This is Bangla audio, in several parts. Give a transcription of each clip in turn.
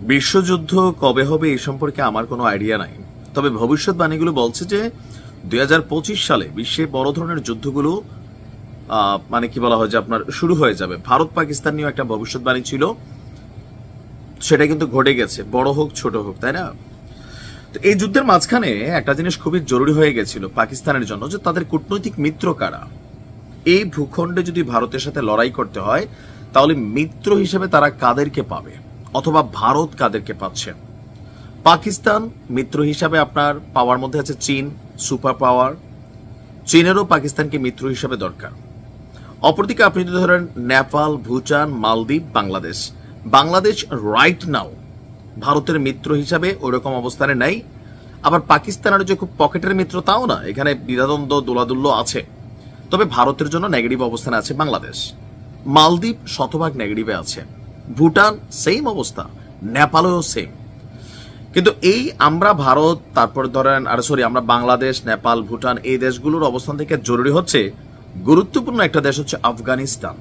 বিশ্বযুদ্ধ কবে হবে এই সম্পর্কে আমার কোনো আইডিয়া নাই। তবে ভবিষ্যৎবাণীগুলো বলছে যে, দুই হাজার পঁচিশ সালে বিশ্বে বড় ধরনের যুদ্ধগুলো মানে কি বলা হয় যে আপনার শুরু হয়ে যাবে। ভারত পাকিস্তান নিয়েও একটা ভবিষ্যৎবাণী ছিল। সেটা কিন্তু ঘটে গেছে, বড় হোক, ছোট হোক, তাই না? তো এই যুদ্ধের মাঝখানে একটা জিনিস খুবই জরুরি হয়ে গেছিল পাকিস্তানের জন্য, যে তাদের কূটনৈতিক মিত্র কারা? এই ভূখণ্ডে যদি ভারতের সাথে লড়াই করতে হয়, তাহলে মিত্র হিসেবে তারা কাদেরকে পাবে? অথবা ভারত কাদেরকে পাচ্ছে? পাকিস্তান মিত্র হিসাবে আপনার পাওয়ার মধ্যে আছে চীন সুপার পাওয়ার চীনেরও পাকিস্তানকে মিত্র হিসাবে দরকার। অপরদিকে আপনি যদি ধরেন নেপাল, ভুটান, মালদ্বীপ, বাংলাদেশ। বাংলাদেশ রাইট নাও ভারতের মিত্র হিসাবে ওইরকম অবস্থানে নাই। আবার পাকিস্তানের যে খুব পকেটের মিত্র তাও না, এখানে দ্বিধাদ্বন্দ্ব দোলাদুল্য আছে। তবে ভারতের জন্য নেগেটিভ অবস্থানে আছে বাংলাদেশ। মালদ্বীপ শতভাগ নেগেটিভে আছে। ভুটান সেম অবস্থা। নেপালেও সেম কিন্তু এই আমরা ভারত, তারপর ধরেন, আর সরি আমরা বাংলাদেশ, নেপাল, ভুটান, এই দেশগুলোর অবস্থান থেকে জরুরি হচ্ছে, গুরুত্বপূর্ণ একটা দেশ হচ্ছে আফগানিস্তান।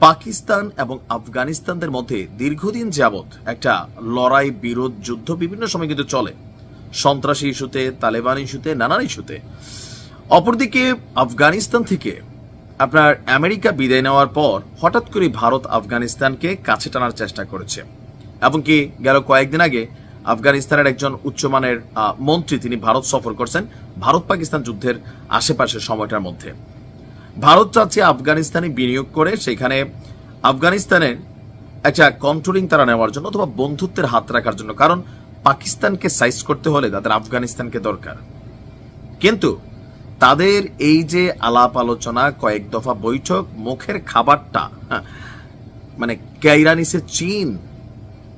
পাকিস্তান এবং আফগানিস্তানদের মধ্যে দীর্ঘদিন যাবৎ একটা লড়াই, বিরোধ, যুদ্ধ বিভিন্ন সময় কিন্তু চলে। সন্ত্রাসী ইস্যুতে, তালেবান ইস্যুতে, নানান ইস্যুতে। অপরদিকে আফগানিস্তান থেকে আপনার আমেরিকা বিদায় নেওয়ার পর হঠাৎ করে ভারত আফগানিস্তানকে কাছে টানার চেষ্টা করেছে। এমনকি গেল কয়েকদিন আগে আফগানিস্তানের একজন উচ্চমানের মন্ত্রী তিনি ভারত সফর করছেন ভারত পাকিস্তান যুদ্ধের আশেপাশের সময়টার মধ্যে। ভারত চাচ্ছে আফগানিস্তানে বিনিয়োগ করে সেখানে আফগানিস্তানের একটা কন্ট্রোলিং তারা নেওয়ার জন্য অথবা বন্ধুত্বের হাত রাখার জন্য, কারণ পাকিস্তানকে সাইজ করতে হলে তাদের আফগানিস্তানকে দরকার। কিন্তু তাদের এই যে আলাপ আলোচনা কয়েক দফা বৈঠক মুখের খাবারটা হ্যাঁ, মানে কেইরানিসে চীন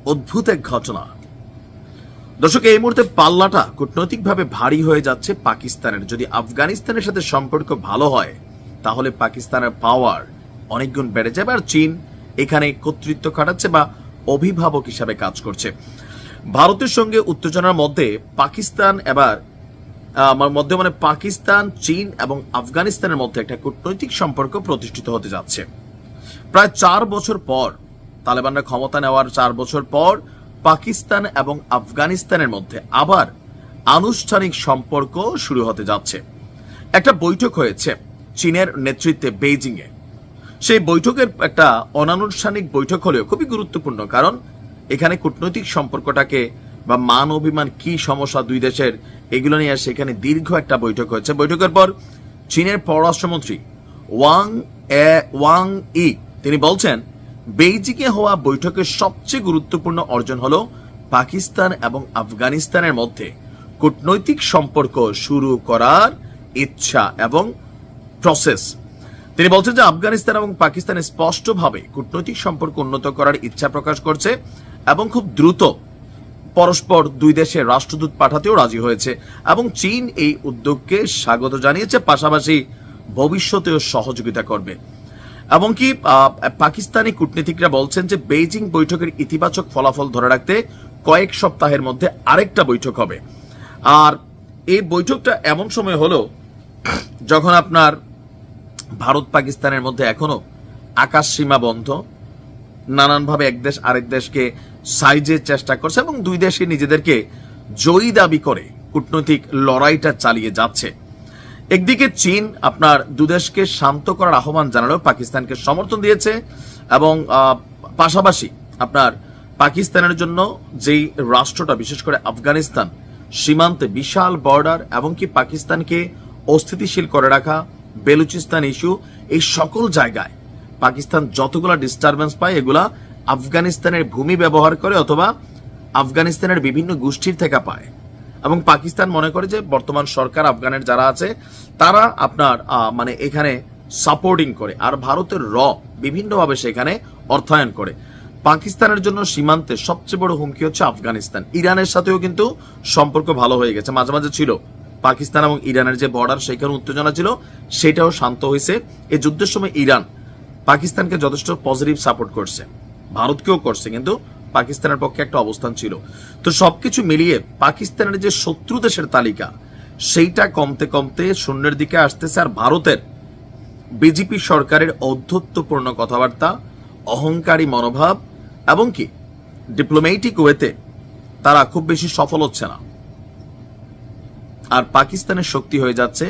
অদ্ভুত এক ঘটনা। দর্শক এই মুহূর্তে পাল্লাটা কূটনৈতিকভাবে ভারী হয়ে যাচ্ছে পাকিস্তানের। যদি আফগানিস্তানের সাথে সম্পর্ক ভালো হয় তাহলে পাকিস্তানের পাওয়ার অনেকগুণ বেড়ে যাবে আর চীন এখানে কর্তৃত্ব খাটাচ্ছে বা অভিভাবক হিসাবে কাজ করছে। ভারতের সঙ্গে উত্তেজনার মধ্যে পাকিস্তান এবার আমার মধ্যে মানে পাকিস্তান, চীন এবং আফগানিস্তানের মধ্যে একটা কূটনৈতিক সম্পর্ক প্রতিষ্ঠিত হতে যাচ্ছে। প্রায় চার বছর পর, তালেবানরা ক্ষমতা নেওয়ার চার বছর পর, পাকিস্তান এবং আফগানিস্তানের মধ্যে আবার আনুষ্ঠানিক সম্পর্ক শুরু হতে যাচ্ছে। একটা বৈঠক হয়েছে চীনের নেতৃত্বে বেইজিং এ সেই বৈঠকের একটা অনানুষ্ঠানিক বৈঠক হলেও খুবই গুরুত্বপূর্ণ, কারণ এখানে কূটনৈতিক সম্পর্কটাকে বা মান অভিমান কি সমস্যা দুই দেশের, এগুলো নিয়ে সেখানে দীর্ঘ একটা বৈঠক হয়েছে। বৈঠকের পর চীনের পররাষ্ট্রমন্ত্রী ওয়াং এ, ওয়াং ই, তিনি বলছেন, বেইজিংয়ে হওয়া বৈঠকের সবচেয়ে গুরুত্বপূর্ণ অর্জন হল পাকিস্তান এবং আফগানিস্তানের মধ্যে কূটনৈতিক সম্পর্ক শুরু করার ইচ্ছা এবং প্রসেস তিনি বলছেন যে আফগানিস্তান এবং পাকিস্তান স্পষ্টভাবে কূটনৈতিক সম্পর্ক উন্নত করার ইচ্ছা প্রকাশ করছে এবং খুব দ্রুত পরস্পর দুই দেশের রাষ্ট্রদূত পাঠাতেও রাজি হয়েছে এবং চীন এই উদ্যোগকে স্বাগত জানিয়েছে, পাশাপাশি ভবিষ্যতেও সহযোগিতা করবে। এমনকি পাকিস্তানি কূটনীতিকরা বলছেন যে বেইজিং বৈঠকের ইতিবাচক ফলাফল ধরে রাখতে কয়েক সপ্তাহের মধ্যে আরেকটা বৈঠক হবে। আর এই বৈঠকটা এমন সময় হলো যখন আপনার ভারত পাকিস্তানের মধ্যে এখনও আকাশ সীমা বন্ধ নানানভাবে এক দেশ আরেক দেশকে সাইজের চেষ্টা করছে এবং দুই দেশে নিজেদেরকে জয়ী দাবি করে কূটনৈতিক লড়াইটা চালিয়ে যাচ্ছে। একদিকে চীন আপনার দুদেশকে শান্ত করার আহ্বান জানালেও পাকিস্তানকে সমর্থন দিয়েছে এবং পাশাপাশি আপনার পাকিস্তানের জন্য যেই রাষ্ট্রটা, বিশেষ করে আফগানিস্তান, সীমান্তে বিশাল বর্ডার এবং কি পাকিস্তানকে অস্থিতিশীল করে রাখা, বেলুচিস্তান ইস্যু, এই সকল জায়গায় পাকিস্তান যতগুলা ডিস্টারবেন্স পায়, এগুলা আফগানিস্তানের ভূমি ব্যবহার করে অথবা আফগানিস্তানের বিভিন্ন গোষ্ঠীর থেকে পায়। এবং পাকিস্তান মনে করে যে বর্তমান সরকার আফগানের যারা আছে, তারা আপনার মানে এখানে সাপোর্টিং করে। আর ভারতের র বিভিন্নভাবে সেখানে অর্থায়ন করে। পাকিস্তানের জন্য সীমান্তে সবচেয়ে বড় হুমকি হচ্ছে আফগানিস্তান। ইরানের সাথেও কিন্তু সম্পর্ক ভালো হয়ে গেছে। মাঝে মাঝে ছিল। পাকিস্তান এবং ইরানের যে বর্ডার সেখানে উত্তেজনা ছিল, সেটাও শান্ত হয়েছে। এই যুদ্ধের সময় ইরান পাকিস্তানকে যথেষ্ট পজিটিভ সাপোর্ট করছে। ভারতকেও করছে, কিন্তু পাকিস্তানের পক্ষে একটা অবস্থান ছিল। তো সবকিছু মিলিয়ে পাকিস্তানের যে শত্রু দেশের তালিকা, সেইটা কমতে কমতে শূন্যের দিকে আসতেছে, আর ভারতের বিজেপি সরকারের ঔদ্ধত্যপূর্ণ কথাবার্তা, অহংকারী মনোভাব, এবং কি ডিপ্লোম্যাটিক ওয়েতে তারা খুব বেশি সফল হচ্ছে না। আর পাকিস্তানের শক্তি হয়ে যাচ্ছে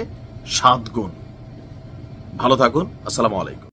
সাত গুণ। ভালো থাকুন, আসসালামু আলাইকুম।